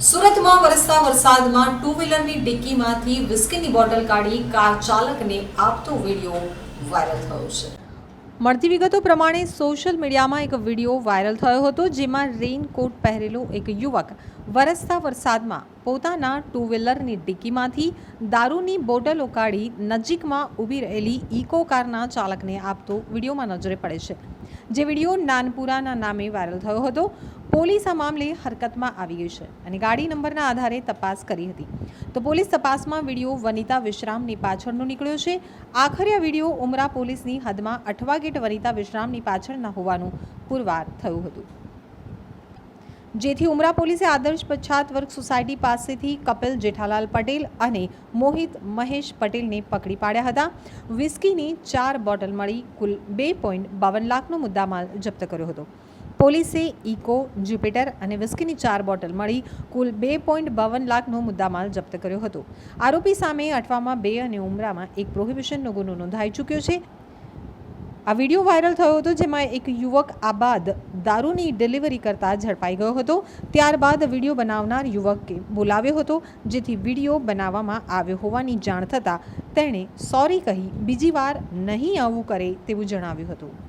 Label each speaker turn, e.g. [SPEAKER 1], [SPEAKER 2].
[SPEAKER 1] વરસાદમાં ટુ વ્હીલરની ડિક્કીમાંથી વિસ્કીની બોટલ કાઢી કાર ચાલકને આપતો વીડિયો વાયરલ થયો છે. મળતી વિગતો પ્રમાણે સોશિયલ મીડિયામાં એક વીડિયો વાયરલ થયો હતો, જેમાં રેઇનકોટ પહેરેલો એક યુવક વરસતા વરસાદમાં પોતાના ટુ વ્હીલરની ડિક્કીમાંથી દારૂની બોટલો કાઢી નજીકમાં ઊભી રહેલી ઇકો કારના ચાલકને આપતો વિડીયોમાં નજરે પડે છે. જે વીડિયો નાનપુરાના નામે વાયરલ થયો હતો. પોલીસ આ મામલે હરકતમાં આવી ગઈ છે અને ગાડી નંબરના આધારે તપાસ કરી હતી. તો પોલીસ તપાસમાં વીડિયો વનિતા વિશ્રામની પાછળનો નીકળ્યો છે. આખરે આ વીડિયો ઉમરા પોલીસની હદમાં અઠવા ગેટ વનિતા વિશ્રામની પાછળના હોવાનું પુરવાર થયું હતું. જેથી ઉમરા પોલીસે આદર્શ પછાત વર્ગ સોસાયટી પાસેથી કપિલ જેઠાલાલ પટેલ અને મોહિત મહેશ પટેલને પકડી પાડ્યા હતા. વિસ્કીની ચાર બોટલ મળી કુલ બે પોઈન્ટ બાવન લાખનો મુદ્દામાલ જપ્ત કર્યો હતો. પોલીસે ઇકો, જ્યુપિટર અને વિસ્કીની ચાર બોટલ મળી કુલ બે પોઈન્ટ બાવન લાખનો મુદ્દામાલ જપ્ત કર્યો હતો. આરોપી સામે અઠવામાં બે અને ઉમરામાં એક પ્રોહિબિશનનો ગુનો નોંધાઈ ચૂક્યો છે. આ વીડિયો વાયરલ થયો હતો જેમાં એક યુવક આ બાદ દારૂની ડિલિવરી કરતા ઝડપાઈ ગયો હતો. ત્યારબાદ વીડિયો બનાવનાર યુવકે બોલાવ્યો હતો, જેથી વીડિયો બનાવવામાં આવ્યો હોવાની જાણ થતાં તેણે સોરી કહી બીજી વાર નહીં આવું કરે તેવું જણાવ્યું હતું.